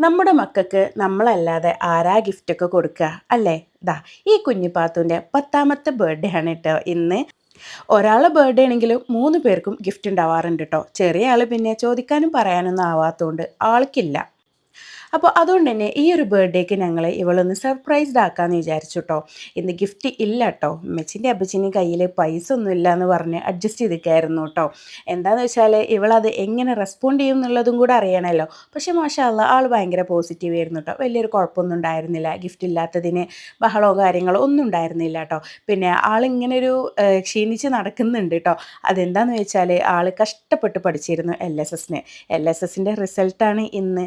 നമ്മുടെ മക്കൾക്ക് നമ്മളല്ലാതെ ആരാ ഗിഫ്റ്റൊക്കെ കൊടുക്കുക? അല്ലേ? ദാ ഈ കുഞ്ഞിപ്പാത്തുവിന്റെ പത്താമത്തെ ബർത്ത്ഡേ ആണ് കേട്ടോ ഇന്ന്. ഒരാളെ ബർത്ത്ഡേ ആണെങ്കിലും മൂന്ന് പേർക്കും ഗിഫ്റ്റ് ഉണ്ടാവാറുണ്ട് കേട്ടോ ചെറിയ ആൾ പിന്നെ ചോദിക്കാനും പറയാനൊന്നും ആവാത്തതുകൊണ്ട് ആൾക്കില്ല. അപ്പോൾ അതുകൊണ്ട് തന്നെ ഈ ഒരു ബർത്ത്ഡേക്ക് ഞങ്ങൾ ഇവളൊന്ന് സർപ്രൈസ്ഡ് ആക്കാമെന്ന് വിചാരിച്ചു കേട്ടോ ഇന്ന് ഗിഫ്റ്റ് ഇല്ല കേട്ടോ അമ്മച്ചിന്റെ അപ്പച്ചിന്റെ കയ്യിൽ പൈസ ഒന്നും ഇല്ല എന്ന് പറഞ്ഞ് അഡ്ജസ്റ്റ് ചെയ്തിരിക്കായിരുന്നു കേട്ടോ എന്താണെന്ന് വെച്ചാൽ ഇവളത് എങ്ങനെ റെസ്പോണ്ട് ചെയ്യും എന്നുള്ളതും കൂടെ അറിയണമല്ലോ പക്ഷേ മാഷാല്ല ആൾ ഭയങ്കര പോസിറ്റീവ് ആയിരുന്നു കേട്ടോ വലിയൊരു കുഴപ്പമൊന്നും ഉണ്ടായിരുന്നില്ല. ഗിഫ്റ്റ് ഇല്ലാത്തതിന് ബഹളോ കാര്യങ്ങളോ ഒന്നും ഉണ്ടായിരുന്നില്ല കേട്ടോ പിന്നെ ആളിങ്ങനൊരു ക്ഷീണിച്ച് നടക്കുന്നുണ്ട് കേട്ടോ അതെന്താണെന്ന് വെച്ചാൽ ആൾ കഷ്ടപ്പെട്ട് പഠിച്ചിരുന്നു എൽ എസ് എസിന് എൽ എസ് എസിന്റെ റിസൾട്ടാണ് ഇന്ന്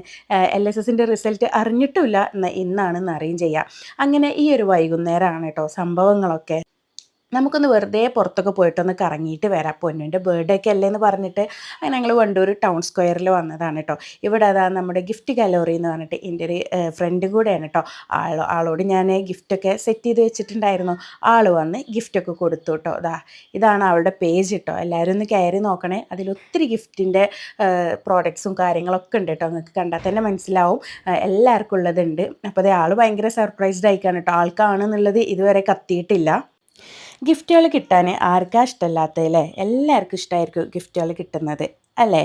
എൽ എസ് എസ് എസിന്റെ റിസൾട്ട് അറിഞ്ഞിട്ടുമില്ല എന്ന് ഇന്നാണെന്ന് അറിയും ചെയ്യുക അങ്ങനെ ഈ ഒരു വൈകുന്നേരമാണ് കേട്ടോ സംഭവങ്ങളൊക്കെ. നമുക്കൊന്ന് വെറുതെ പുറത്തൊക്കെ പോയിട്ടൊന്ന് കറങ്ങിയിട്ട് വരാം. പൊന്നുന്റെ ബർത്ത്ഡേ ഒക്കെ അല്ലേ എന്ന് പറഞ്ഞിട്ട് അങ്ങനെ ഞങ്ങൾ വണ്ടൂർ ടൗൺ സ്ക്വയറിൽ വന്നതാണ് കേട്ടോ ഇവിടെ അതാ നമ്മുടെ ഗിഫ്റ്റ് ഗാലറി എന്ന് പറഞ്ഞിട്ട് എന്റെ ഒരു ഫ്രണ്ട് കൂടെയാണ് കേട്ടോ ആൾ ആളോട് ഞാൻ ഗിഫ്റ്റൊക്കെ സെറ്റ് ചെയ്ത് വെച്ചിട്ടുണ്ടായിരുന്നു. ആൾ വന്ന് ഗിഫ്റ്റൊക്കെ കൊടുത്തു കേട്ടോ അതാ ഇതാണ് അവളുടെ പേജ് കേട്ടോ എല്ലാവരും ഒന്ന് കയറി നോക്കണേ. അതിലൊത്തിരി ഗിഫ്റ്റിന്റെ പ്രോഡക്ട്സും കാര്യങ്ങളൊക്കെ ഉണ്ട് കേട്ടോ നിങ്ങൾക്ക് കണ്ടാൽ തന്നെ മനസ്സിലാവും. എല്ലാവർക്കും ഉള്ളതുണ്ട്. അപ്പോൾ അതേ ആൾ ഭയങ്കര സർപ്രൈസ്ഡ് ആയിക്കാണ് കേട്ടോ ആൾക്കാണെന്നുള്ളത് ഇതുവരെ കത്തിയിട്ടില്ല. ഗിഫ്റ്റുകൾ കിട്ടാൻ ആർക്കാ ഇഷ്ടമല്ലാത്തല്ലേ എല്ലാവർക്കും ഇഷ്ടമായിരിക്കും ഗിഫ്റ്റുകൾ കിട്ടുന്നത് അല്ലേ?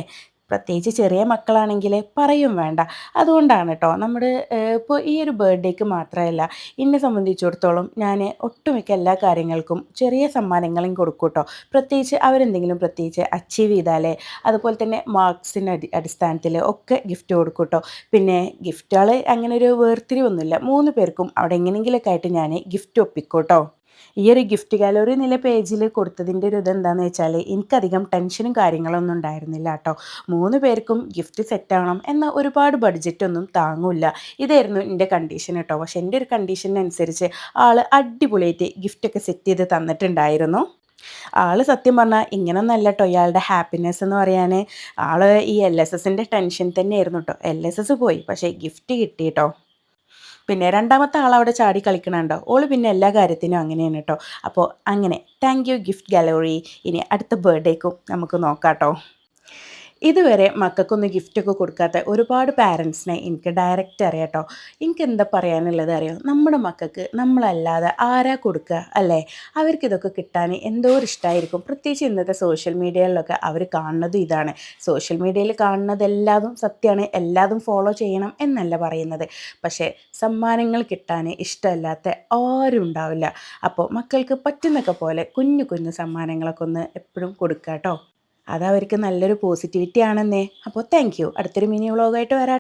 പ്രത്യേകിച്ച് ചെറിയ മക്കളാണെങ്കിൽ പറയും വേണ്ട. അതുകൊണ്ടാണ് കേട്ടോ നമ്മുടെ ഇപ്പോൾ ഈ ഒരു ബർത്ത്ഡേക്ക് മാത്രമല്ല എന്നെ സംബന്ധിച്ചിടത്തോളം ഞാൻ ഒട്ടുമിക്ക എല്ലാ കാര്യങ്ങൾക്കും ചെറിയ സമ്മാനങ്ങളും കൊടുക്കും കേട്ടോ. പ്രത്യേകിച്ച് അവരെന്തെങ്കിലും പ്രത്യേകിച്ച് അച്ചീവ് ചെയ്താലേ അതുപോലെ തന്നെ മാർക്സിന്റെ അടി അടിസ്ഥാനത്തിൽ ഒക്കെ ഗിഫ്റ്റ് കൊടുക്കും കേട്ടോ. പിന്നെ ഗിഫ്റ്റുകൾ അങ്ങനെ ഒരു വേർതിരിവൊന്നുമില്ല. മൂന്ന് പേർക്കും അവിടെ എങ്ങനെയെങ്കിലൊക്കെ ആയിട്ട് ഞാൻ ഗിഫ്റ്റ് ഒപ്പിക്കും കേട്ടോ. ഈ ഒരു ഗിഫ്റ്റ് ഗാലറി എന്നുള്ള പേജിൽ കൊടുത്തതിന്റെ ഒരു ഇതെന്താണെന്ന് വെച്ചാൽ എനിക്കധികം ടെൻഷനും കാര്യങ്ങളൊന്നും ഉണ്ടായിരുന്നില്ല കേട്ടോ മൂന്ന് പേർക്കും ഗിഫ്റ്റ് സെറ്റ് ആവണം എന്ന ഒരുപാട് ബഡ്ജറ്റൊന്നും താങ്ങൂല്ല. ഇതായിരുന്നു എന്റെ കണ്ടീഷൻ കേട്ടോ പക്ഷെ എന്റെ ഒരു കണ്ടീഷനനുസരിച്ച് ആൾ അടിപൊളിയായിട്ട് ഗിഫ്റ്റൊക്കെ സെറ്റ് ചെയ്ത് തന്നിട്ടുണ്ടായിരുന്നു. ആൾ സത്യം പറഞ്ഞാൽ ഇങ്ങനൊന്നല്ല കേട്ടോ ഇയാളുടെ ഹാപ്പിനെസ് എന്ന് പറയാൻ ആൾ ഈ എൽ എസ് എസിന്റെ ടെൻഷൻ തന്നെയായിരുന്നു കേട്ടോ എൽ എസ് എസ് പോയി. പക്ഷേ ഗിഫ്റ്റ് കിട്ടി കേട്ടോ പിന്നെ രണ്ടാമത്തെ ആൾ അവിടെ ചാടി കളിക്കണുണ്ടോ? ഓൾ പിന്നെ എല്ലാ കാര്യത്തിനും അങ്ങനെയാണ് കേട്ടോ അപ്പോൾ അങ്ങനെ താങ്ക് യു ഗിഫ്റ്റ് ഗാലറി ഇനി അടുത്ത ബർത്ത്ഡേക്കും നമുക്ക് നോക്കാം കേട്ടോ ഇതുവരെ മക്കൾക്കൊന്നും ഗിഫ്റ്റൊക്കെ കൊടുക്കാത്ത ഒരുപാട് പാരൻസിനെ എനിക്ക് ഡയറക്റ്റ് അറിയാം കേട്ടോ എനിക്ക് എന്താ പറയാനുള്ളത് അറിയോ? നമ്മുടെ മക്കൾക്ക് നമ്മളല്ലാതെ ആരാ കൊടുക്കുക അല്ലേ? അവർക്കിതൊക്കെ കിട്ടാൻ എന്തോ ഒരു ഇഷ്ടമായിരിക്കും പ്രത്യേകിച്ച് ഇന്നത്തെ സോഷ്യൽ മീഡിയയിലൊക്കെ അവർ കാണുന്നതും ഇതാണ്. സോഷ്യൽ മീഡിയയിൽ കാണുന്നതെല്ലാതും സത്യമാണ്. എല്ലാതും ഫോളോ ചെയ്യണം എന്നല്ല പറയുന്നത്. പക്ഷേ സമ്മാനങ്ങൾ കിട്ടാൻ ഇഷ്ടമല്ലാത്ത ആരും ഉണ്ടാവില്ല. അപ്പോൾ മക്കൾക്ക് പറ്റുന്നൊക്കെ പോലെ കുഞ്ഞു കുഞ്ഞു സമ്മാനങ്ങളൊക്കെ ഒന്ന് എപ്പോഴും കൊടുക്കുക കേട്ടോ അതവർക്ക് നല്ലൊരു പോസിറ്റിവിറ്റി ആണെന്നേ. അപ്പോൾ താങ്ക് യു അടുത്തൊരു മിനി വ്ളോഗായിട്ട് വരാം.